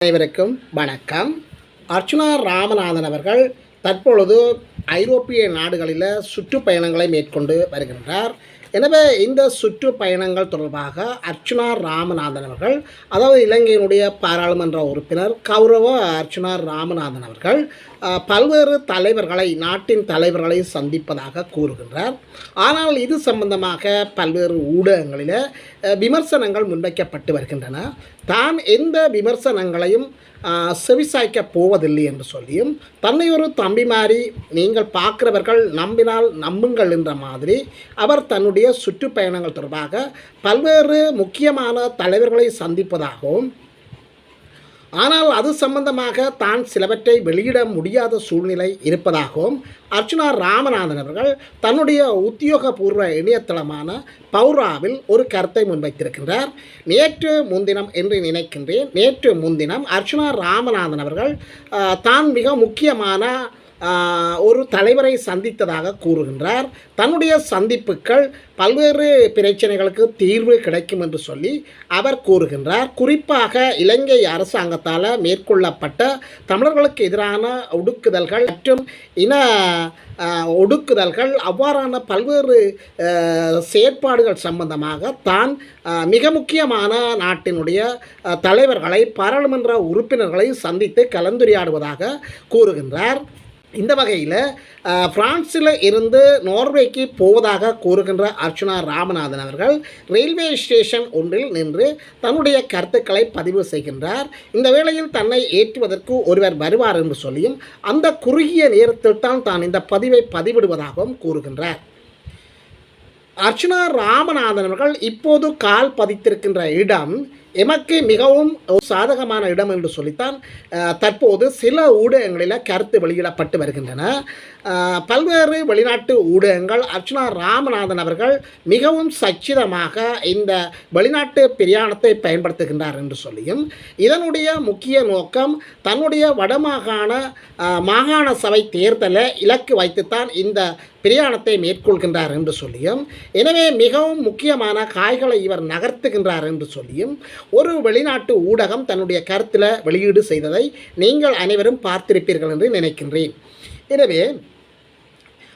அனைவருக்கும் வணக்கம். அர்ச்சுனா ராமநாதன் அவர்கள் தற்பொழுது ஐரோப்பிய நாடுகளில் சுற்றுப்பயணங்களை மேற்கொண்டு வருகின்றார். எனவே இந்த சுற்றுப்பயணங்கள் தொடர்பாக அர்ச்சுனா ராமநாதன் அவர்கள் அதாவது இலங்கையினுடைய பாராளுமன்ற உறுப்பினர் கௌரவ அர்ச்சுனா ராமநாதன் அவர்கள் பல்வேறு தலைவர்களை நாட்டின் தலைவர்களை சந்திப்பதாக கூறுகின்றார். ஆனால் இது சம்பந்தமாக பல்வேறு ஊடகங்களில் விமர்சனங்கள் முன்வைக்கப்பட்டு வருகின்றன. தான் எந்த விமர்சனங்களையும் செவிசாய்க்கப் போவதில்லை என்று சொல்லியும் தன்னை ஒரு தம்பி மாதிரி நீங்கள் பார்க்கிறவர்கள் நம்பினால் நம்புங்கள் என்ற மாதிரி அவர் தன்னுடைய சுற்றுப்பயணங்கள் தொடர்பாக பல்வேறு முக்கியமான தலைவர்களை சந்திப்பதாகவும் ஆனால் அது சம்பந்தமாக தான் சிலவற்றை வெளியிட முடியாத சூழ்நிலை இருப்பதாகவும் அர்ச்சுனா ராமநாதன் அவர்கள் தன்னுடைய உத்தியோகபூர்வ இணையதளமான பௌராவில் ஒரு கருத்தை முன்வைத்திருக்கின்றார். நேற்று முன்தினம் என்று நினைக்கின்றேன். நேற்று முன்தினம் அர்ச்சுனா ராமநாதன் அவர்கள் தான் மிக முக்கியமான ஒரு தலைவரை சந்தித்ததாக கூறுகின்றார். தன்னுடைய சந்திப்புகள் பல்வேறு பிரச்சனைகளுக்கு தீர்வு கிடைக்கும் என்று சொல்லி அவர் கூறுகின்றார். குறிப்பாக இலங்கை அரசாங்கத்தால் மேற்கொள்ளப்பட்ட தமிழர்களுக்கு எதிரான ஒடுக்குதல்கள் மற்றும் இன ஒடுக்குதல்கள் அவ்வாறான பல்வேறு செயற்பாடுகள் சம்பந்தமாக தான் மிக முக்கியமான நாட்டினுடைய தலைவர்களை பாராளுமன்ற உறுப்பினர்களை சந்தித்து கலந்துரையாடுவதாக கூறுகின்றார். இந்த வகையில் பிரான்சில் இருந்து நோர்வேக்கு போவதாக கூறுகின்ற அர்ச்சுனா ராமநாதன் அவர்கள் ரயில்வே ஸ்டேஷன் ஒன்றில் நின்று தன்னுடைய கருத்துக்களை பதிவு செய்கின்றார். இந்த வேளையில் தன்னை ஏற்றுவதற்கு ஒருவர் வருவார் என்று சொல்லியும் அந்த குறுகிய நேரத்தில் தான் தான் இந்த பதிவை பதிவிடுவதாகவும் கூறுகின்றார். அர்ச்சுனா ராமநாதன் அவர்கள் இப்போது கால் பதித்திருக்கின்ற இடம் எமக்கு மிகவும் சாதகமான இடம் என்று சொல்லித்தான் தற்போது சில ஊடகங்களில் கருத்து வெளியிடப்பட்டு வருகின்றன. பல்வேறு வெளிநாட்டு ஊடகங்கள் அர்ச்சனா ராமநாதன் அவர்கள் மிகவும் சச்சிதமாக இந்த வெளிநாட்டு பிரயாணத்தை பயன்படுத்துகின்றார் என்று சொல்லியும் இதனுடைய முக்கிய நோக்கம் தன்னுடைய வடமாகாண மாகாண சபை தேர்தலை இலக்கு வைத்துத்தான் இந்த பிரயாணத்தை மேற்கொள்கின்றார் என்று சொல்லியும் எனவே மிகவும் முக்கியமான காய்களை இவர் நகர்த்துகின்றார் என்று சொல்லியும் ஒரு வெளிநாட்டு ஊடகம் தன்னுடைய கருத்தில் வெளியீடு செய்ததை நீங்கள் அனைவரும் பார்த்திருப்பீர்கள் என்று நினைக்கின்றேன். எனவே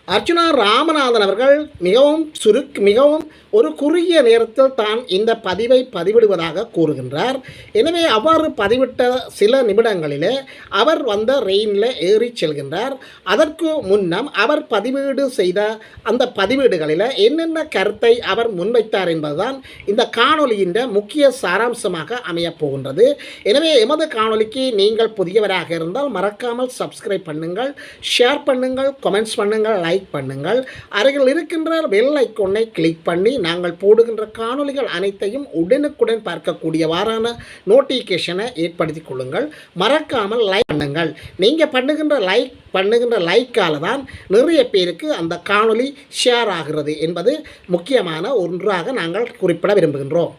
அர்ச்சுனா ராமநாதன் அவர்கள் மிகவும் சுருக் மிகவும் ஒரு குறுகிய நேரத்தில் தான் இந்த பதிவை பதிவிடுவதாக கூறுகின்றார். எனவே அவ்வாறு பதிவிட்ட சில நிமிடங்களிலே அவர் வந்த ரெயினில் ஏறி செல்கின்றார். அதற்கு முன்னம் அவர் பதிவீடு செய்த அந்த பதிவீடுகளில் என்னென்ன கருத்தை அவர் முன்வைத்தார் என்பதுதான் இந்த காணொலியின் முக்கிய சாராம்சமாக அமையப் போகின்றது. எனவே எமது காணொலிக்கு நீங்கள் புதியவராக இருந்தால் மறக்காமல் சப்ஸ்கிரைப் பண்ணுங்கள் ஷேர் பண்ணுங்கள் கமெண்ட்ஸ் பண்ணுங்கள் லைக் பண்ணுங்கள். அருகில் இருக்கின்ற வெல் ஐக்கொன்னை கிளிக் பண்ணி நாங்கள் போடுகின்ற காணொளிகள் அனைத்தையும் உடனுக்குடன் பார்க்கக்கூடியவாறான நோட்டிஃபிகேஷனை ஏற்படுத்தி கொள்ளுங்கள். மறக்காமல் லைக் பண்ணுங்கள். நீங்கள் பண்ணுகின்ற லைக் பண்ணுகின்ற லைக்கால் தான் நிறைய பேருக்கு அந்த காணொளி ஷேர் ஆகிறது என்பது முக்கியமான ஒன்றாக நாங்கள் குறிப்பிட விரும்புகின்றோம்.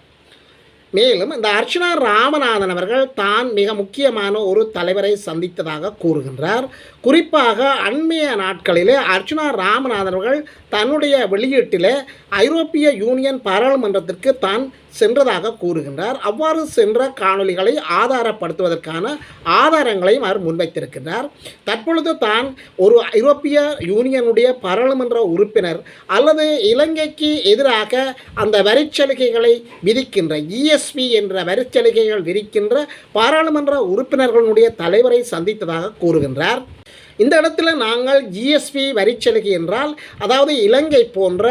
மேலும் இந்த அர்ச்சனா ராமநாதன் அவர்கள் தான் மிக முக்கியமான ஒரு தலைவரை சந்தித்ததாக கூறுகின்றார். குறிப்பாக அண்மைய நாட்களிலே அர்ச்சனா ராமநாதன் அவர்கள் தன்னுடைய வெளியீட்டில் ஐரோப்பிய யூனியன் பாராளுமன்றத்திற்கு தான் சென்றதாக கூறுகின்றார். அவ்வாறு சென்ற காணொளிகளை ஆதாரப்படுத்துவதற்கான ஆதாரங்களையும் அவர் முன்வைத்திருக்கின்றார். தற்பொழுது தான் ஒரு ஐரோப்பிய யூனியனுடைய பாராளுமன்ற உறுப்பினர் அல்லது இலங்கைக்கு எதிராக அந்த வரிச்சலுகைகளை விதிக்கின்ற இஎஸ்பி என்ற வரிச்சலுகைகள் விதிக்கின்ற பாராளுமன்ற உறுப்பினர்களுடைய தலைவரை சந்தித்ததாக கூறுகின்றார். இந்த இடத்துல நாங்கள் ஜிஎஸ்பி வரிச்சலுகை என்றால் அதாவது இலங்கை போன்ற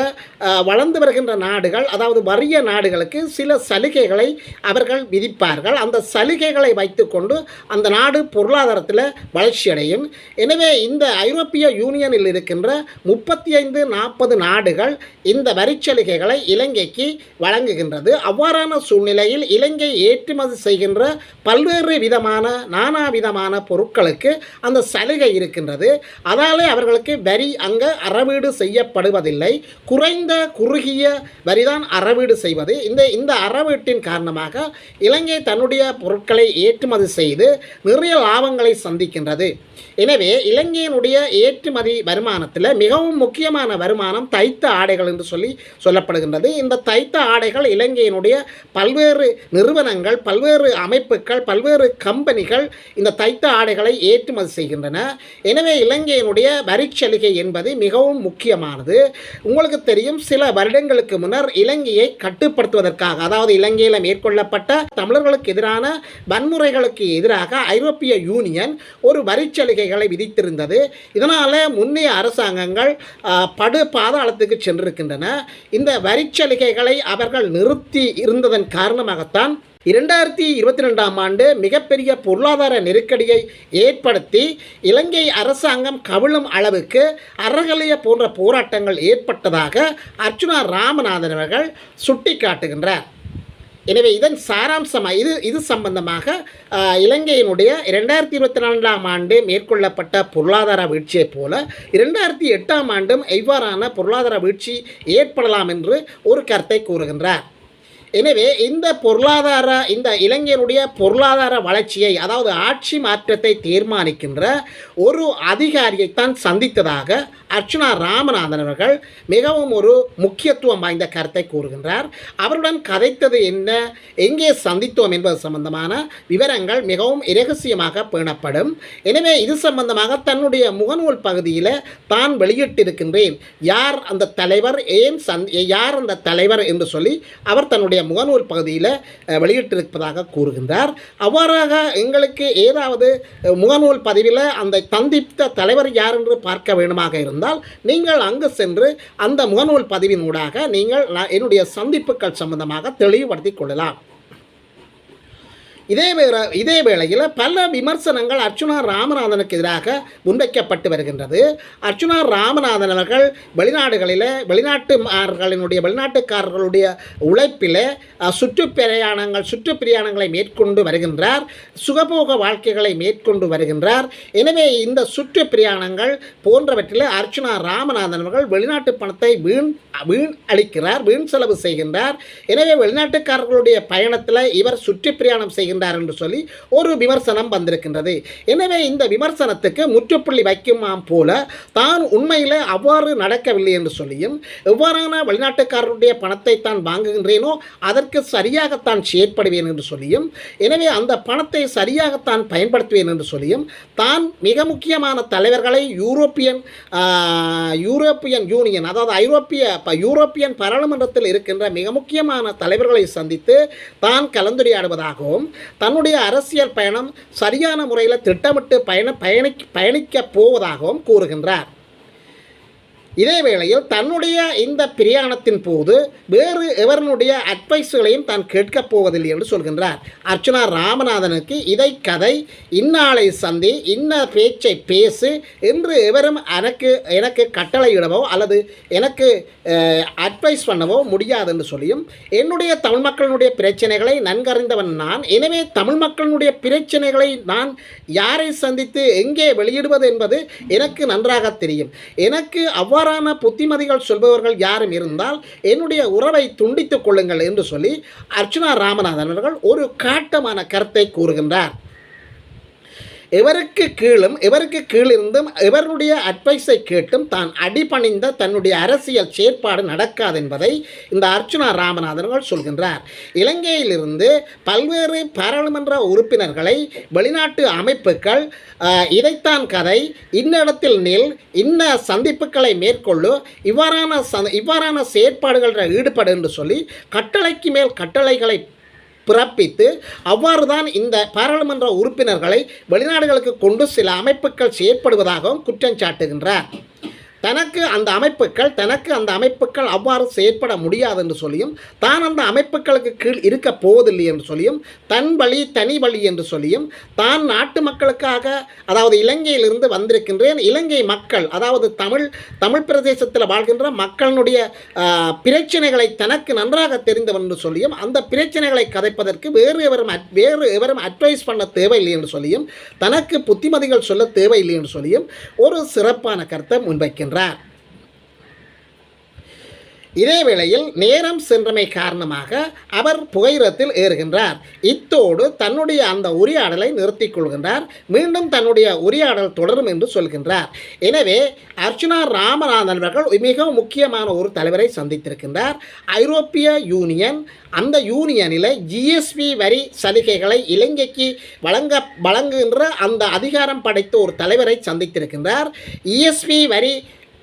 வளர்ந்து வருகின்ற நாடுகள் அதாவது வறிய நாடுகளுக்கு சில சலுகைகளை அவர்கள் விதிப்பார்கள். அந்த சலுகைகளை வைத்துக்கொண்டு அந்த நாடு பொருளாதாரத்தில் வளர்ச்சியடையும். எனவே இந்த ஐரோப்பிய யூனியனில் இருக்கின்ற முப்பத்தி ஐந்து நாற்பது நாடுகள் இந்த வரிச்சலுகைகளை இலங்கைக்கு வழங்குகின்றது. அவ்வாறான சூழ்நிலையில் இலங்கை ஏற்றுமதி செய்கின்ற பல்வேறு விதமான நானா விதமான பொருட்களுக்கு அந்த சலுகை இருக்கின்றது. அதாலே அவர்களுக்கு வரி அங்கே அறவீடு செய்யப்படுவதில்லை. குறைந்த இந்த குறுகிய வரிதான் அறவீடு செய்வது. இந்த இந்த அறவீட்டின் காரணமாக இலங்கை தன்னுடைய பொருட்களை ஏற்றுமதி செய்து நிறைய லாபங்களை சந்திக்கின்றது. எனவே இலங்கையினுடைய ஏற்றுமதி வருமானத்தில் மிகவும் முக்கியமான வருமானம் தைத்த ஆடைகள் என்று சொல்லி சொல்லப்படுகின்றது. இந்த தைத்த ஆடைகள் இலங்கையினுடைய பல்வேறு நிறுவனங்கள் பல்வேறு அமைப்புகள் பல்வேறு கம்பெனிகள் இந்த தைத்த ஆடைகளை ஏற்றுமதி செய்கின்றன. எனவே இலங்கையினுடைய வரிச்சலுகை என்பது மிகவும் முக்கியமானது. உங்களுக்கு தெரியும் சில வருடங்களுக்கு முன்னர் இலங்கையை கட்டுப்படுத்துவதற்காக அதாவது இலங்கையில் மேற்கொள்ளப்பட்ட தமிழர்களுக்கு எதிரான வன்முறைகளுக்கு எதிராக ஐரோப்பிய யூனியன் ஒரு வரிச்சலுகைகளை விதித்திருந்தது. இதனால் முன்னைய அரசாங்கங்கள் படு பாதாளத்துக்கு சென்றிருக்கின்றன. இந்த வரிச்சலுகைகளை அவர்கள் நிறுத்தி இருந்ததன் காரணமாகத்தான் இரண்டாயிரத்தி இருபத்தி ரெண்டாம் ஆண்டு மிகப்பெரிய பொருளாதார நெருக்கடியை ஏற்படுத்தி இலங்கை அரசாங்கம் கவிழும் அளவுக்கு அறகலைய போன்ற போராட்டங்கள் ஏற்பட்டதாக அர்ச்சுனா ராமநாதன் அவர்கள் சுட்டிக்காட்டுகின்றார். எனவே இதன் சாராம்சமாக இது இது சம்பந்தமாக இலங்கையினுடைய இரண்டாயிரத்தி இருபத்தி நான்காம் ஆண்டு மேற்கொள்ளப்பட்ட பொருளாதார வீழ்ச்சியைப் போல இரண்டாயிரத்தி எட்டாம் ஆண்டும் எவ்வாறான பொருளாதார வீழ்ச்சி ஏற்படலாம் என்று ஒரு கருத்தை கூறுகின்றார். எனவே இந்த பொருளாதார இந்த இளைஞருடைய பொருளாதார வளர்ச்சியை அதாவது ஆட்சி மாற்றத்தை தீர்மானிக்கின்ற ஒரு அதிகாரியைத்தான் சந்தித்ததாக அர்ச்சுனா ராமநாதன் அவர்கள் மிகவும் ஒரு முக்கியத்துவம் வாய்ந்த கருத்தை கூறுகின்றார். அவருடன் கதைத்தது என்ன எங்கே சந்தித்தோம் என்பது சம்பந்தமான விவரங்கள் மிகவும் இரகசியமாக பேணப்படும். எனவே இது சம்பந்தமாக தன்னுடைய முகநூல் பகுதியில் தான் வெளியிட்டிருக்கின்றேன். யார் அந்த தலைவர் ஏன் சந் யார் அந்த தலைவர் என்று சொல்லி அவர் தன்னுடைய முகநூல் பகுதியில் வெளியிட்டிருப்பதாக கூறுகின்றார். அவ்வாறாக எங்களுக்கு ஏதாவது முகநூல் பதிவில் அந்த சந்தித்த தலைவர் யார் என்று பார்க்க வேண்டுமாக இருந்தால் நீங்கள் அங்கு சென்று அந்த முகநூல் பதிவின் ஊடாக நீங்கள் நான் என்னுடைய சந்திப்புகள் சம்பந்தமாக தெளிவுபடுத்திக் கொள்ளலாம். இதே இதே வேளையில் பல விமர்சனங்கள் அர்ச்சுனா ராமநாதனுக்கு எதிராக முன்வைக்கப்பட்டு வருகின்றது. அர்ச்சுனா ராமநாதன் அவர்கள் வெளிநாடுகளில் வெளிநாட்டுமார்களினுடைய வெளிநாட்டுக்காரர்களுடைய உழைப்பில் சுற்றுப்பிரயாணங்கள் சுற்றுப்பிரயாணங்களை மேற்கொண்டு வருகின்றார். சுகபோக வாழ்க்கைகளை மேற்கொண்டு வருகின்றார். எனவே இந்த சுற்றுப்பிரயாணங்கள் போன்றவற்றில் அர்ச்சுனா ராமநாதன் அவர்கள் வெளிநாட்டு பணத்தை வீண் வீண் அளிக்கிறார் வீண் செலவு செய்கின்றார். எனவே வெளிநாட்டுக்காரர்களுடைய பயணத்தில் இவர் சுற்றுப்பிரயாணம் செய்கின்றார் என்று சொல்லி ஒரு விமர்சனம் வந்திருக்கின்றது. எனவே இந்த விமர்சனத்துக்கு முற்றுப்புள்ளி வைக்குமாம் போல தான் உண்மையில் அவ்வாறு நடக்கவில்லை என்று சொல்லியும் எவ்வாறான வெளிநாட்டுக்காரருடைய பணத்தை தான் வாங்குகின்றேனோ அதற்கு சரியாகத்தான் செயற்படுவேன் என்று சொல்லியும் எனவே அந்த பணத்தை சரியாகத்தான் பயன்படுத்துவேன் என்று சொல்லியும் தான் மிக முக்கியமான தலைவர்களை யூரோப்பியன் யூரோப்பியன் யூனியன் அதாவது ஐரோப்பிய ப- யூரோப்பியன் பாராளுமன்றத்தில் இருக்கின்ற மிக முக்கியமான தலைவர்களை சந்தித்து தான் கலந்துரையாடுவதாகவும் தன்னுடைய அரசியல் பயணம் சரியான முறையில் திட்டமிட்டு பயண பயணி பயணிக்கப் போவதாகவும் கூறுகின்றார். இதே வேளையில் தன்னுடைய இந்த பிரயாணத்தின் போது வேறு எவருடைய அட்வைஸுகளையும் தான் கேட்கப் போவதில்லை என்று சொல்கின்றார். அர்ச்சனா ராமநாதனுக்கு இதை கதை இந்நாளை சந்தி இன்ன பேச்சை பேசு என்று எவரும் எனக்கு எனக்கு கட்டளையிடவோ அல்லது எனக்கு அட்வைஸ் பண்ணவோ முடியாது என்று சொல்லியும் என்னுடைய தமிழ் மக்களினுடைய பிரச்சனைகளை நன்கறிந்தவன் நான். எனவே தமிழ் மக்களினுடைய பிரச்சனைகளை நான் யாரை சந்தித்து எங்கே வெளியிடுவது என்பது எனக்கு நன்றாக தெரியும். எனக்கு அவ்வாறு தவறான புத்திமதிகள் சொல்பவர்கள் யாரும் இருந்தால் என்னுடைய உறவை துண்டித்துக் கொள்ளுங்கள் என்று சொல்லி அர்ச்சுனா ராமநாதன் அவர்கள் ஒரு காட்டமான கருத்தை கூறுகின்றார். இவருக்கு கீழும் இவருக்கு கீழிருந்தும் இவருடைய அட்வைஸை கேட்டும் தான் அடிபணிந்த தன்னுடைய அரசியல் செயற்பாடு நடக்காது என்பதை இந்த அர்ச்சுனா ராமநாதன் அவர்கள் சொல்கின்றார். இலங்கையிலிருந்து பல்வேறு பாராளுமன்ற உறுப்பினர்களை வெளிநாட்டு அமைப்புகள் இதைத்தான் கதை இன்னிடத்தில் நில் இன்ன சந்திப்புகளை மேற்கொள்ளு இவ்வாறான ச இவ்வாறான செயற்பாடுகளில் ஈடுபடு என்று சொல்லி கட்டளைக்கு மேல் கட்டளைகளை பிறப்பித்து அவ்வாறு தான் இந்த பாராளுமன்ற உறுப்பினர்களை வெளிநாடுகளுக்கு கொண்டு சில அமைப்புகள் செயற்படுவதாகவும் குற்றம் சாட்டுகின்றார். தனக்கு அந்த அமைப்புகள் தனக்கு அந்த அமைப்புகள் அவ்வாறு செயற்பட முடியாது என்று சொல்லியும் தான் அந்த அமைப்புகளுக்கு கீழ் இருக்க போவதில்லை என்று சொல்லியும் தன் வழி தனி வழி என்று சொல்லியும் தான் நாட்டு மக்களுக்காக அதாவது இலங்கையிலிருந்து வந்திருக்கின்றேன் இலங்கை மக்கள் அதாவது தமிழ் தமிழ் பிரதேசத்தில் வாழ்கின்ற மக்களினுடைய பிரச்சனைகளை தனக்கு நன்றாக தெரிந்தவன் என்று சொல்லியும் அந்த பிரச்சனைகளை கதைப்பதற்கு வேறு எவரும் அட்- வேறு எவரும் அட்வைஸ் பண்ண தேவையில்லை என்று சொல்லியும் தனக்கு புத்திமதிகள் சொல்ல தேவையில்லை என்று சொல்லியும் ஒரு சிறப்பான கருத்தை முன்வைக்கின்றார் இதே வேளையில் நேரம் சென்றமை காரணமாக அவர் புகையிரத்தில் ஏறுகின்றார். இத்தோடு தன்னுடைய அந்த உரையாடலை நிறுத்திக் கொள்கின்றார். மீண்டும் தன்னுடைய உரையாடல் தொடரும் என்று சொல்கின்றார். எனவே அர்ச்சுனா ராமநாதன் அவர்கள் மிகவும் முக்கியமான ஒரு தலைவரை சந்தித்திருக்கின்றார். ஐரோப்பிய யூனியன் அந்த யூனியனில் ஜிஎஸ்பி வரி சலுகைகளை இலங்கைக்கு வழங்க வழங்குகின்ற அந்த அதிகாரம் படைத்த ஒரு தலைவரை சந்தித்திருக்கின்றார். இஎஸ்பி வரி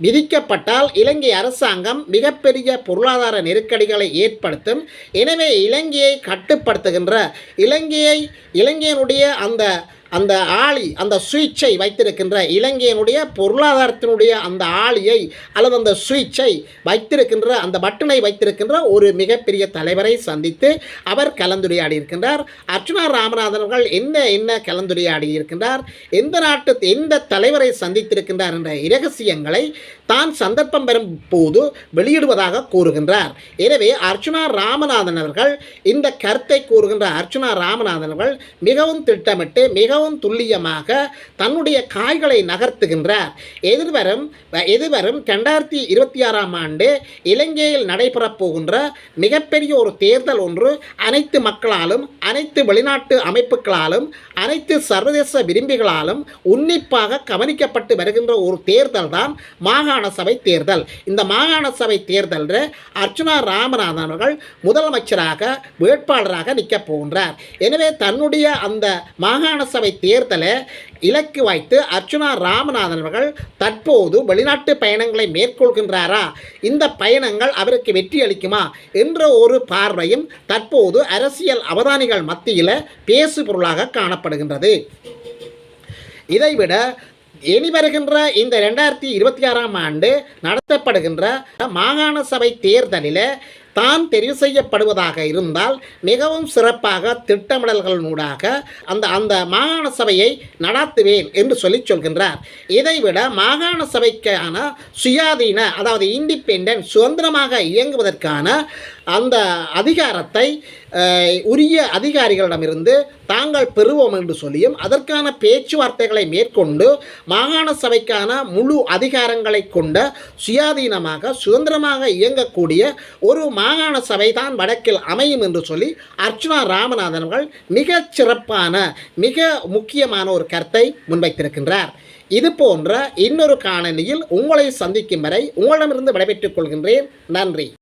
விதிக்கப்பட்டால் இலங்கை அரசாங்கம் மிகப்பெரிய பொருளாதார நெருக்கடிகளை ஏற்படுத்தும். எனவே இலங்கையை கட்டுப்படுத்துகின்ற இலங்கையை இலங்கையினுடைய அந்த அந்த ஆளி அந்த சுவிட்சை வைத்திருக்கின்ற இலங்கையினுடைய பொருளாதாரத்தினுடைய அந்த ஆளியை அல்லது அந்த சுவிட்சை வைத்திருக்கின்ற அந்த பட்டனை வைத்திருக்கின்ற ஒரு மிகப்பெரிய தலைவரை சந்தித்து அவர் கலந்துரையாடி இருக்கின்றார் அர்ச்சுனா ராமநாதன் அவர்கள் என்ன என்ன கலந்துரையாடி இருக்கின்றார் எந்த நாட்டு எந்த தலைவரை சந்தித்திருக்கின்றார் என்ற இரகசியங்களை தான் சந்தர்ப்பம் பெறும் போது வெளியிடுவதாக கூறுகின்றார். எனவே அர்ச்சுனா ராமநாதன் அவர்கள் இந்த கருத்தை கூறுகின்ற அர்ச்சுனா ராமநாதன் அவர்கள் மிகவும் திட்டமிட்டு மிகவும் துல்லியமாக தன்னுடைய காய்களை நகர்த்துகின்றார். எதிர்வரும் எதிர்வரும் ரெண்டாயிரத்தி இருபத்தி ஆறாம் ஆண்டு இலங்கையில் நடைபெறப் போகின்ற மிகப்பெரிய ஒரு தேர்தல் ஒன்று அனைத்து மக்களாலும் அனைத்து வெளிநாட்டு அமைப்புகளாலும் அனைத்து சர்வதேச விரும்பிகளாலும் உன்னிப்பாக கவனிக்கப்பட்டு வருகின்ற ஒரு தேர்தல் தான் மாகாண மாகாண சபை தேர்தல். இந்த மாகாண சபை தேர்தலில் அர்ச்சனா ராமநாதன் அவர்கள் முதலமைச்சராக வேட்பாளராக நிற்கப் போகின்றார். எனவே தன்னுடைய அந்த மாகாண சபை தேர்தலை இலக்கு வைத்து அர்ச்சுனா ராமநாதன் அவர்கள் தற்போது வெளிநாட்டு பயணங்களை மேற்கொள்கின்றாரா? இந்த பயணங்கள் அவருக்கு வெற்றி அளிக்குமா? என்ற ஒரு பார்வையும் தற்போது அரசியல் அவதானிகள் மத்தியில் பேசு பொருளாக காணப்படுகின்றது. இதைவிட இனி வருகின்ற இந்த ரெண்டாயிரத்தி இருபத்தி ஆறாம் ஆண்டு நடத்தப்படுகின்ற மாகாண சபை தேர்தலில் தான் தெரிவு செய்யப்படுவதாக இருந்தால் மிகவும் சிறப்பாக திட்டமிடல்களினூடாக அந்த அந்த மாகாண சபையை நடத்துவேன் என்று சொல்லி சொல்கின்றார். இதைவிட மாகாண சபைக்கான சுயாதீன அதாவது இண்டிபெண்டன்ட் சுதந்திரமாக இயங்குவதற்கான அந்த அதிகாரத்தை உரிய அதிகாரிகளிடமிருந்து தாங்கள் பெறுவோம் என்று சொல்லியும் அதற்கான பேச்சுவார்த்தைகளை மேற்கொண்டு மாகாண சபைக்கான முழு அதிகாரங்களை கொண்ட சுயாதீனமாக சுதந்திரமாக இயங்கக்கூடிய ஒரு மாகாண சபை தான் வடக்கில் அமையும் என்று சொல்லி அர்ச்சுனா ராமநாதன் அவர்கள் மிகச் சிறப்பான மிக முக்கியமான ஒரு கருத்தை முன்வைத்திருக்கின்றார். இது போன்ற இன்னொரு காணொலியில் உங்களை சந்திக்கும் வரை உங்களிடமிருந்து விடைபெற்றுக் கொள்கின்றேன். நன்றி.